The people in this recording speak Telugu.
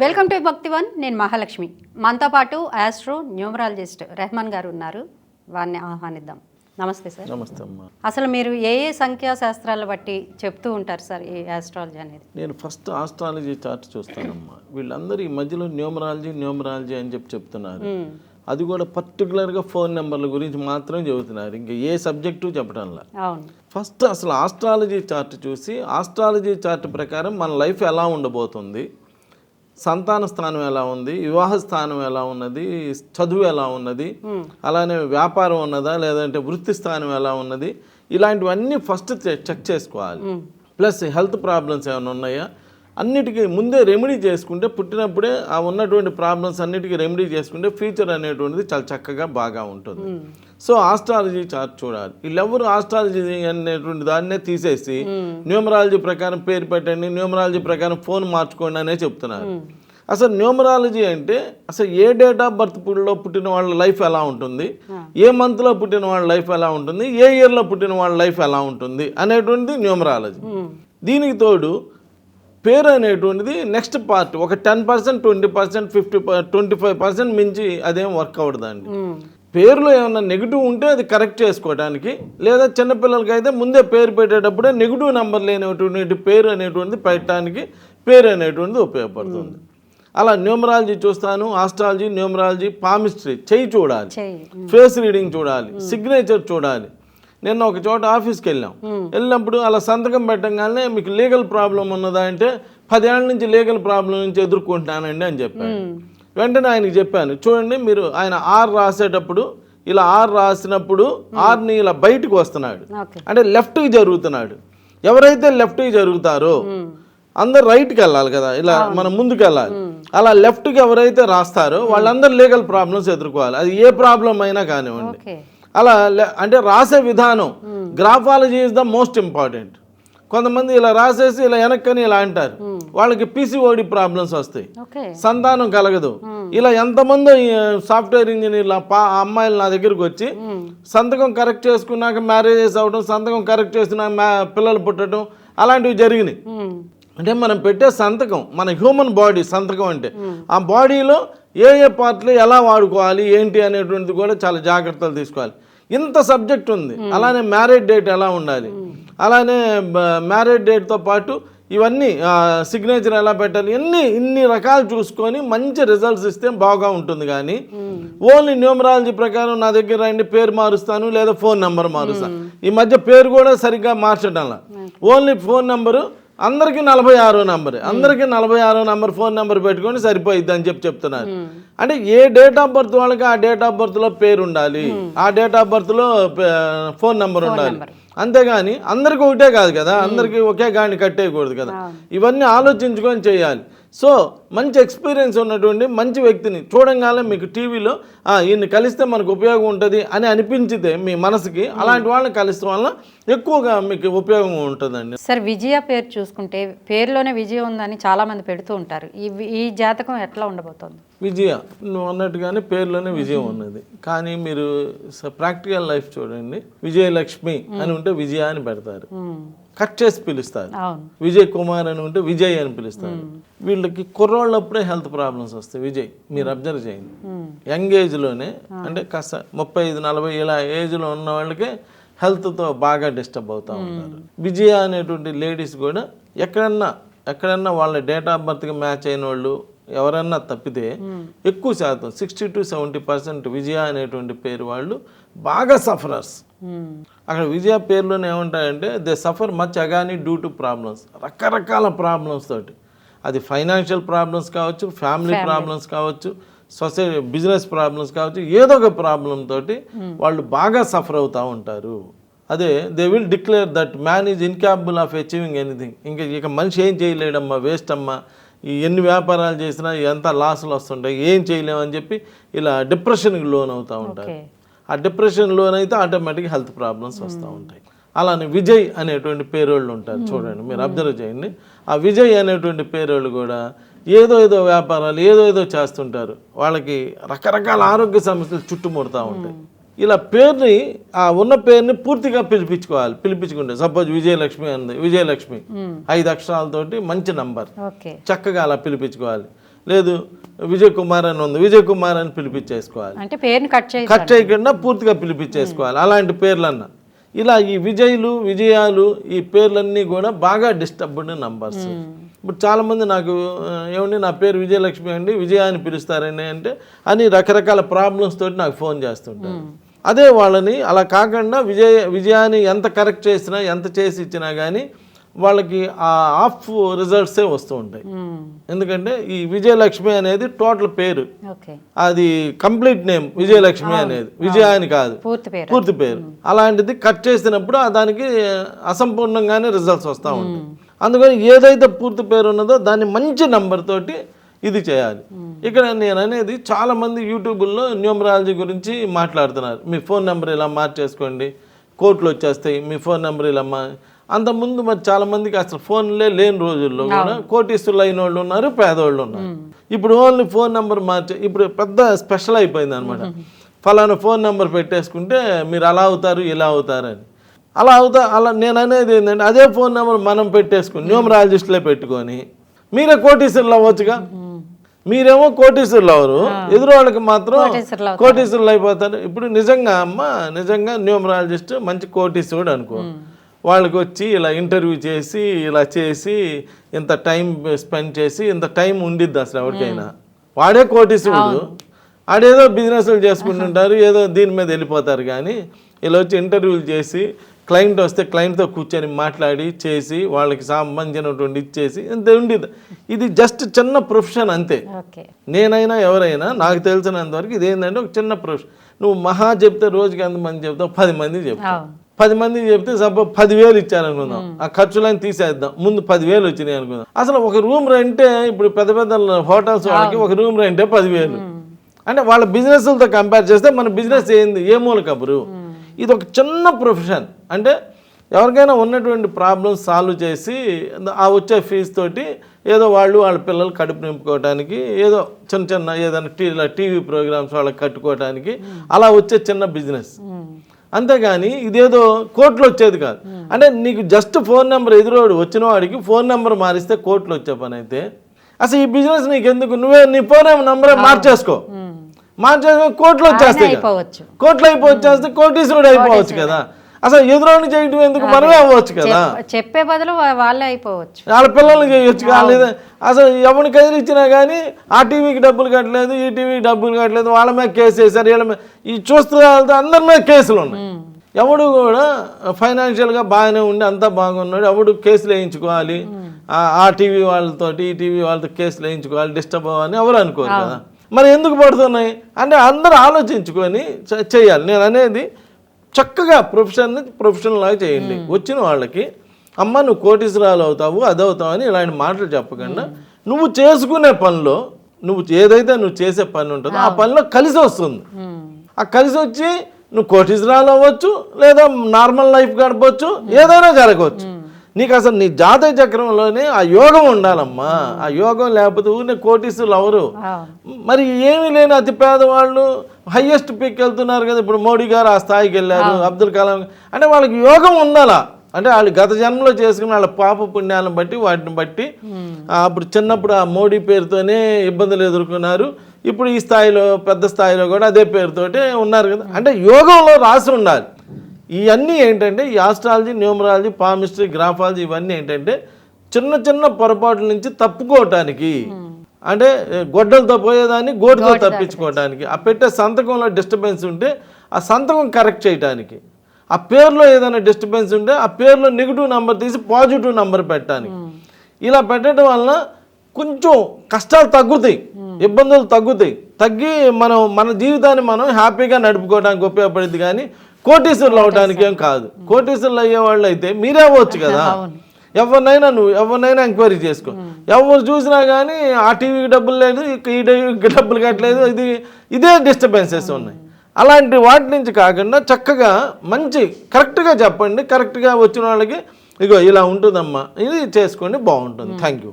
వెల్కమ్ టు భక్తివన్ నేను మహాలక్ష్మి. మనతో పాటు ఆస్ట్రో న్యూమరాలజిస్ట్ రెహమాన్ గారు ఉన్నారు. వారిని ఆహ్వానిద్దాం. నమస్తే సార్. నమస్తే అమ్మా. అసలు మీరు ఏ ఏ సంఖ్యా శాస్త్రాలు బట్టి చెప్తూ ఉంటారు సార్ ఈ ఆస్ట్రాలజీ అనేది? నేను ఫస్ట్ ఆస్ట్రాలజీ చార్ట్ చూస్తానమ్మా. వీళ్ళందరూ ఈ మధ్యలో న్యూమరాలజీ న్యూమరాలజీ అని చెప్పి చెప్తున్నారు. అది కూడా పర్టికులర్గా ఫోన్ నెంబర్ల గురించి మాత్రం చెబుతున్నారు. ఇంకా ఏ సబ్జెక్టు చెప్పడంలా ఫస్ట్ అసలు ఆస్ట్రాలజీ చార్ట్ చూసి ఆస్ట్రాలజీ చార్ట్ ప్రకారం మన లైఫ్ ఎలా ఉండబోతుంది? సంతాన స్థానం ఎలా ఉంది? వివాహ స్థానం ఎలా ఉన్నది? చదువు ఎలా ఉన్నది? అలానే వ్యాపారం ఉన్నదా? లేదంటే వృత్తి స్థానం ఎలా ఉన్నది? ఇలాంటివన్నీ ఫస్ట్ చెక్ చేసుకోవాలి. ప్లస్ హెల్త్ ప్రాబ్లమ్స్ ఏమైనా ఉన్నాయా? అన్నిటికీ ముందే రెమెడీ చేసుకుంటే పుట్టినప్పుడే ఆ ఉన్నటువంటి ప్రాబ్లమ్స్ అన్నిటికీ రెమెడీ చేసుకుంటే ఫ్యూచర్ అనేటువంటిది చాలా చక్కగా బాగా ఉంటుంది. సో ఆస్ట్రాలజీ చార్ట్ చూడాలి. వీళ్ళెవరు ఆస్ట్రాలజీ అనేటువంటి దాన్నే తీసేసి న్యూమరాలజీ ప్రకారం పేరు పెట్టండి న్యూమరాలజీ ప్రకారం ఫోన్ మార్చుకోండి అనే చెప్తున్నారు. అసలు న్యూమరాలజీ అంటే అసలు ఏ డేట్ ఆఫ్ బర్త్లో పుట్టిన వాళ్ళ లైఫ్ ఎలా ఉంటుంది? ఏ మంత్లో పుట్టిన వాళ్ళ లైఫ్ ఎలా ఉంటుంది? ఏ ఇయర్లో పుట్టిన వాళ్ళ లైఫ్ ఎలా ఉంటుంది? అనేటువంటిది న్యూమరాలజీ దీనికి తోడు పేరు అనేటువంటిది నెక్స్ట్ పార్ట్ ఒక ten percent twenty percent fifty twenty five percent మించి అదేం వర్క్ అవ్వదండి. పేరులో ఏమైనా నెగిటివ్ ఉంటే అది కరెక్ట్ చేసుకోవడానికి లేదా చిన్నపిల్లలకి అయితే ముందే పేరు పెట్టేటప్పుడే నెగిటివ్ నెంబర్ లేనటువంటి పేరు అనేటువంటిది పెట్టడానికి పేరు అనేటువంటిది ఉపయోగపడుతుంది. అలా న్యూమరాలజీ చూస్తాను ఆస్ట్రాలజీ న్యూమరాలజీ పామిస్ట్రీ చెయ్యి చూడాలి. ఫేస్ రీడింగ్ చూడాలి సిగ్నేచర్ చూడాలి. నిన్న ఒక చోట ఆఫీస్కి వెళ్ళాం. వెళ్ళినప్పుడు అలా సంతకం పెట్టగానే మీకు లీగల్ ప్రాబ్లం ఉన్నదా అంటే పదేళ్ళ నుంచి లీగల్ ప్రాబ్లం నుంచి ఎదుర్కొంటున్నానండి అని చెప్పాను వెంటనే ఆయనకి చెప్పాను చూడండి మీరు ఆయన ఆర్ రాసేటప్పుడు ఇలా ఆర్ రాసినప్పుడు ఆర్ని ఇలా బయటకు వస్తున్నాడు. అంటే లెఫ్ట్కి జరుగుతున్నాడు. ఎవరైతే లెఫ్ట్కి జరుగుతారో అందరు రైట్కి వెళ్ళాలి కదా ఇలా మనం ముందుకు వెళ్ళాలి అలా లెఫ్ట్కి ఎవరైతే రాస్తారో వాళ్ళందరూ లీగల్ ప్రాబ్లమ్స్ ఎదుర్కోవాలి. అది ఏ ప్రాబ్లం అయినా కానివ్వండి. అలా లే- అంటే రాసే విధానం. Graphology is the most important కొంతమంది ఇలా రాసేసి ఇలా వెనక్కని ఇలా అంటారు. వాళ్ళకి పీసీఓడి ప్రాబ్లమ్స్ వస్తాయి. సంతానం కలగదు. ఇలా ఎంతమంది సాఫ్ట్వేర్ ఇంజనీర్ల పా అమ్మాయిలు నా దగ్గరికి వచ్చి సంతకం కరెక్ట్ చేసుకున్నాక మ్యారేజెస్ అవ్వడం సంతకం కరెక్ట్ చేసుకున్నాక పిల్లలు పుట్టడం అలాంటివి జరిగినాయి. అంటే మనం పెట్టే సంతకం మన హ్యూమన్ బాడీ సంతకం అంటే ఆ బాడీలో ఏ ఏ పార్ట్లు ఎలా వాడుకోవాలి ఏంటి అనేటువంటిది కూడా చాలా జాగ్రత్తలు తీసుకోవాలి. ఇంత సబ్జెక్ట్ ఉంది. అలానే మ్యారేజ్ డేట్ ఎలా ఉండాలి? అలానే మ్యారేజ్ డేట్తో పాటు ఇవన్నీ సిగ్నేచర్ ఎలా పెట్టాలి? ఇన్ని ఇన్ని రకాలు చూసుకొని మంచి రిజల్ట్స్ ఇస్తే బాగా ఉంటుంది కానీ ఓన్లీ న్యూమరాలజీ ప్రకారం నా దగ్గర రండి పేరు మారుస్తాను లేదా ఫోన్ నెంబర్ మారుస్తాను ఈ మధ్య పేరు కూడా సరిగ్గా మార్చడంలా. ఓన్లీ ఫోన్ నెంబరు అందరికీ నలభై ఆరో నంబర్. అందరికీ నలభై ఆరో నంబర్ ఫోన్ నెంబర్ పెట్టుకొని సరిపోయిద్ది అని చెప్పి చెప్తున్నారు. అంటే ఏ డేట్ ఆఫ్ బర్త్ వాళ్ళకి ఆ డేట్ ఆఫ్ బర్త్లో పేరు ఉండాలి. ఆ డేట్ ఆఫ్ బర్త్లో ఫోన్ నెంబర్ ఉండాలి. అంతేగాని అందరికీ ఒకటే కాదు కదా. అందరికీ ఒకే గాని కట్టేయకూడదు కదా. ఇవన్నీ ఆలోచించుకొని చేయాలి. సో మంచి ఎక్స్పీరియన్స్ ఉన్నటువంటి మంచి వ్యక్తిని చూడంగానే మీకు టీవీలో ఈయన్ని కలిస్తే మనకు ఉపయోగం ఉంటుంది అని అనిపించితే మీ మనసుకి అలాంటి వాళ్ళని కలిస్తే వల్ల ఎక్కువగా మీకు ఉపయోగం ఉంటుందండి. సార్ విజయ పేరు చూసుకుంటే పేరులోనే విజయం ఉందని చాలా మంది పెడుతూ ఉంటారు. ఈ ఈ జాతకం ఎట్లా ఉండబోతోంది? విజయ నువ్వు అన్నట్టుగానే పేరులోనే విజయం ఉన్నది. కానీ మీరు ప్రాక్టికల్ లైఫ్ చూడండి. విజయలక్ష్మి అని ఉంటే విజయ అని పెడతారు. కట్ చేసి పిలుస్తారు విజయ్ కుమార్ అని ఉంటే విజయ్ అని పిలుస్తారు. వీళ్ళకి కుర్రోళ్ళప్పుడే హెల్త్ ప్రాబ్లమ్స్ వస్తాయి. విజయ్ మీరు అబ్జర్వ్ చేయండి. యంగ్ ఏజ్లోనే అంటే కాస్త ముప్పై ఐదు నలభై ఇలా ఏజ్లో ఉన్న వాళ్ళకే హెల్త్తో బాగా డిస్టర్బ్ అవుతూ ఉంటారు విజయ అనేటువంటి లేడీస్ కూడా ఎక్కడన్నా ఎక్కడన్నా వాళ్ళ డేట్ ఆఫ్ బర్త్కి మ్యాచ్ అయిన వాళ్ళు ఎవరన్నా తప్పితే ఎక్కువ శాతం sixty to seventy percent Vijaya అనేటువంటి పేరు వాళ్ళు బాగా సఫరర్స్. అక్కడ విజయ పేర్లోనే ఏమంటాయంటే దే సఫర్ మచ్ అగాని డ్యూ టు ప్రాబ్లమ్స్. రకరకాల ప్రాబ్లమ్స్ తోటి. అది ఫైనాన్షియల్ ప్రాబ్లమ్స్ కావచ్చు ఫ్యామిలీ ప్రాబ్లమ్స్ కావచ్చు సొసైటీ బిజినెస్ ప్రాబ్లమ్స్ కావచ్చు ఏదో ఒక ప్రాబ్లం తోటి వాళ్ళు బాగా సఫర్ అవుతూ ఉంటారు. అదే they will declare that man is incapable of achieving anything. ఇంకా ఇక మనిషి ఏం చేయలేడమ్మా వేస్ట్ అమ్మా ఎన్ని వ్యాపారాలు చేసినా ఎంత లాసులు వస్తుంటాయి ఏం చేయలేమని చెప్పి ఇలా డిప్రెషన్కి లోన్ అవుతూ ఉంటారు. ఆ డిప్రెషన్ లోన్ అయితే ఆటోమేటిక్ హెల్త్ ప్రాబ్లమ్స్ వస్తూ ఉంటాయి. అలానే విజయ్ అనేటువంటి పేరోళ్ళు ఉంటారు చూడండి మీరు అబ్జర్వ్ చేయండి. ఆ విజయ్ అనేటువంటి పేరోళ్ళు కూడా ఏదో ఏదో వ్యాపారాలు ఏదో ఏదో చేస్తుంటారు. వాళ్ళకి రకరకాల ఆరోగ్య సమస్యలు చుట్టుముడుతూ ఉంటాయి. ఇలా పేరుని ఆ ఉన్న పేరుని పూర్తిగా పిలిపించుకోవాలి. పిలిపించుకుంటే సపోజ్ విజయలక్ష్మి అంది విజయలక్ష్మి. ఐదు అక్షరాలతోటి మంచి నంబర్. చక్కగా అలా పిలిపించుకోవాలి. లేదు విజయ్ కుమార్ అని ఉంది విజయ్ కుమార్ అని పిలిపించేసుకోవాలి. అంటే పేరుని కట్ కట్ చేయకుండా పూర్తిగా పిలిపించేసుకోవాలి. అలాంటి పేర్లన్నా. ఇలా ఈ విజయులు విజయాలు ఈ పేర్లన్నీ కూడా బాగా డిస్టర్బ్డ్ నంబర్స్. ఇప్పుడు చాలామంది నాకు ఏమండి నా పేరు విజయలక్ష్మి అండి విజయ అని పిలుస్తారని అంటే అని రకరకాల ప్రాబ్లమ్స్ తోటి నాకు ఫోన్ చేస్తుంటారు. అదే వాళ్ళని అలా కాకుండా విజయ విజయాన్ని ఎంత కరెక్ట్ చేసినా ఎంత చేసి ఇచ్చినా కానీ వాళ్ళకి ఆ ఆఫ్ రిజల్ట్సే వస్తూ ఉంటాయి. ఎందుకంటే ఈ విజయలక్ష్మి అనేది టోటల్ పేరు. అది కంప్లీట్ నేమ్ విజయలక్ష్మి అనేది. విజయ అని కాదు. పూర్తి పేరు. పేరు. అలాంటిది కట్ చేసినప్పుడు దానికి అసంపూర్ణంగానే రిజల్ట్స్ వస్తూ ఉంటాయి. అందుకని ఏదైతే పూర్తి పేరు ఉన్నదో దాన్ని మంచి నంబర్ తోటి ఇది చేయాలి. ఇక్కడ నేను అనేది చాలా మంది యూట్యూబ్లో న్యూమరాలజీ గురించి మాట్లాడుతున్నారు. మీ ఫోన్ నెంబర్ ఇలా మార్చేసుకోండి. కోట్లు వచ్చేస్తాయి. మీ ఫోన్ నెంబర్ ఇలా మా అంతకుముందు మరి చాలా మందికి అసలు ఫోన్లే లేని రోజుల్లో కూడా కోటీసులు అయిన వాళ్ళు ఉన్నారు పేదవాళ్ళు ఉన్నారు. ఇప్పుడు ఓన్లీ ఫోన్ నెంబర్ మార్చే ఇప్పుడు పెద్ద స్పెషల్ అయిపోయింది అనమాట ఫలానా ఫోన్ నెంబర్ పెట్టేసుకుంటే మీరు అలా అవుతారు ఇలా అవుతారు అని. అలా అవుతా అలా నేను అనేది ఏంటంటే అదే ఫోన్ నెంబర్ మనం పెట్టేసుకుని న్యూమరాలజిస్ట్లే పెట్టుకొని మీరే కోటీశ్వరులు అవ్వచ్చుగా. మీరేమో కోటీశ్వరులు అవరు. ఎదురు వాళ్ళకి మాత్రం కోటీశ్వరులు అయిపోతారు. ఇప్పుడు నిజంగా అమ్మ నిజంగా న్యూమరాలజిస్ట్ మంచి కోటీశ్వరుడు అనుకో. వాళ్ళకి వచ్చి ఇలా ఇంటర్వ్యూ చేసి ఇలా చేసి ఇంత టైం స్పెండ్ చేసి ఇంత టైం ఉండిద్ది అసలు ఎవరికైనా. వాడే కోటీశ్వరుడు. ఆడేదో బిజినెస్లు చేసుకుంటుంటారు ఏదో దీని మీద వెళ్ళిపోతారు కానీ ఇలా వచ్చి ఇంటర్వ్యూలు చేసి క్లయింట్ వస్తే క్లయింట్తో కూర్చొని మాట్లాడి చేసి వాళ్ళకి సంబంధించినటువంటి ఇచ్చేసి ఇంత ఉండేది. ఇది జస్ట్ చిన్న ప్రొఫెషన్ అంతే. నేనైనా ఎవరైనా నాకు తెలిసినంత వరకు ఇదేంటంటే ఒక చిన్న ప్రొఫెషన్. నువ్వు మహా చెప్తే రోజుకి ఎంతమంది చెప్తావు? పది మంది చెప్తావు. పది మంది చెప్తే సపోజ్ పదివేలు ఇచ్చారనుకుందాం. ఆ ఖర్చులను తీసేద్దాం. ముందు పదివేలు వచ్చినాయి అనుకుందాం. అసలు ఒక రూమ్ రెంటే ఇప్పుడు పెద్ద పెద్ద హోటల్స్ వాళ్ళకి ఒక రూమ్ రెంటే పదివేలు. అంటే వాళ్ళ బిజినెస్లతో కంపేర్ చేస్తే మన బిజినెస్ ఏంది? ఏ మూల కబురు ఇది ఒక చిన్న ప్రొఫెషన్ అంటే ఎవరికైనా ఉన్నటువంటి ప్రాబ్లమ్స్ సాల్వ్ చేసి ఆ వచ్చే ఫీజు తోటి ఏదో వాళ్ళు వాళ్ళ పిల్లలు కడుపు నింపుకోవడానికి ఏదో చిన్న చిన్న ఏదైనా టీ టీవీ ప్రోగ్రామ్స్ వాళ్ళకి కట్టుకోవడానికి అలా వచ్చే చిన్న బిజినెస్ అంతేగాని ఇదేదో కోట్లు వచ్చేది కాదు. అంటే నీకు జస్ట్ ఫోన్ నెంబర్ ఎదురోడు వచ్చిన వాడికి ఫోన్ నెంబర్ మారిస్తే కోట్లు వచ్చే పని అయితే అసలు ఈ బిజినెస్ నీకు ఎందుకు నువ్వే నీ ఫోన్ నెంబరే మార్చేసుకో. మార్చేసుకో కోట్లు వచ్చేస్తాయి కదా. అయిపోవచ్చు. కోట్లు అయిపోవచ్చేస్తే కోటీశ్వరుడు అయిపోవచ్చు కదా. అసలు ఎదురోని చేయటం ఎందుకు? మనమే అవ్వచ్చు కదా. చెప్- చెప్పే బదులు వాళ్ళే అయిపోవచ్చు. వాళ్ళ పిల్లల్ని చేయొచ్చు లేదా అసలు ఎవరికి ఎదిరించినా కానీ ఆ టీవీకి డబ్బులు కట్టలేదు ఈ టీవీకి డబ్బులు కట్టలేదు వాళ్ళ మీద కేసు వేశారు వీళ్ళ మీద ఈ చూస్తూ అందరి మీద కేసులు ఉన్నాయి. ఎవడు కూడా ఫైనాన్షియల్గా బాగానే ఉండి అంతా బాగున్నాడు ఎవడు కేసులు వేయించుకోవాలి ఆ- టీవీ వాళ్ళతోటి ఈ టీవీ వాళ్ళతో కేసులు వేయించుకోవాలి డిస్టర్బ్ అవ్వాలని ఎవరు అనుకోరు కదా. మరి ఎందుకు పడుతున్నాయి అంటే అందరూ ఆలోచించుకొని చేయాలి. నేను అనేది చక్కగా ప్రొఫెషన్ని ప్రొఫెషన్ లాగా చేయండి. వచ్చిన వాళ్ళకి అమ్మ నువ్వు కోటీశ్వరాలు అవుతావు అది అవుతావు అని ఇలాంటి మాటలు చెప్పకుండా నువ్వు చేసుకునే పనిలో నువ్వు ఏదైతే నువ్వు చేసే పని ఉంటుందో ఆ పనిలో కలిసి వస్తుంది. ఆ కలిసి వచ్చి నువ్వు కోటీశ్వరాలు అవ్వచ్చు లేదా నార్మల్ లైఫ్ గడపవచ్చు ఏదైనా జరగవచ్చు నీకు అసలు నీ జాతక చక్రంలోనే ఆ యోగం ఉండాలమ్మా. ఆ యోగం లేకపోతే ఊరినే కోటీశ్వరులు అవరు మరి ఏమీ లేని అతి పేదవాళ్ళు హయ్యెస్ట్ పీక్ వెళ్తున్నారు కదా. ఇప్పుడు మోడీ గారు ఆ స్థాయికి వెళ్ళారు అబ్దుల్ కలాం అంటే వాళ్ళకి యోగం ఉండాలా. అంటే వాళ్ళు గత జన్మలో చేసుకున్న వాళ్ళ పాప పుణ్యాలను బట్టి వాటిని బట్టి అప్పుడు చిన్నప్పుడు ఆ మోడీ పేరుతోనే ఇబ్బందులు ఎదుర్కొన్నారు. ఇప్పుడు ఈ స్థాయిలో పెద్ద స్థాయిలో కూడా అదే పేరుతోటే ఉన్నారు కదా. అంటే యోగంలో రాసి ఉండాలి. ఇవన్నీ ఏంటంటే ఈ ఆస్ట్రాలజీ న్యూమరాలజీ పామిస్ట్రీ గ్రాఫాలజీ ఇవన్నీ ఏంటంటే చిన్న చిన్న పొరపాట్ల నుంచి తప్పుకోవటానికి అంటే ఏ, గొడ్డలతో పోయేదాన్ని గోటుతో తప్పించుకోవడానికి ఆ పెట్టే సంతకంలో డిస్టర్బెన్స్ ఉంటే ఆ సంతకం కరెక్ట్ చేయడానికి ఆ పేరులో ఏదైనా డిస్టర్బెన్స్ ఉంటే ఆ పేరులో నెగిటివ్ నెంబర్ తీసి పాజిటివ్ నెంబర్ పెట్టడానికి ఇలా పెట్టడం వలన కొంచెం కష్టాలు తగ్గుతాయి ఇబ్బందులు తగ్గుతాయి. తగ్గి మనం మన జీవితాన్ని మనం హ్యాపీగా నడుపుకోవడానికి ఉపయోగపడింది కానీ కోటీశ్వరులు అవడానికి ఏం కాదు. కోటీశ్వరులు అయ్యే వాళ్ళు అయితే మీరే అవ్వచ్చు కదా. ఎవరినైనా నువ్వు ఎవరినైనా ఎంక్వైరీ చేసుకో. ఎవరు చూసినా కానీ ఆ టీవీకి డబ్బులు లేదు ఈ టీవీకి డబ్బులు కట్టలేదు ఇది ఇదే డిస్టర్బెన్సెస్ ఉన్నాయి. అలాంటి వాటి నుంచి కాకుండా చక్కగా మంచి కరెక్ట్గా చెప్పండి కరెక్ట్గా వచ్చిన వాళ్ళకి ఇగో ఇలా ఉంటుందమ్మా ఇది చేసుకోండి బాగుంటుంది. Thank you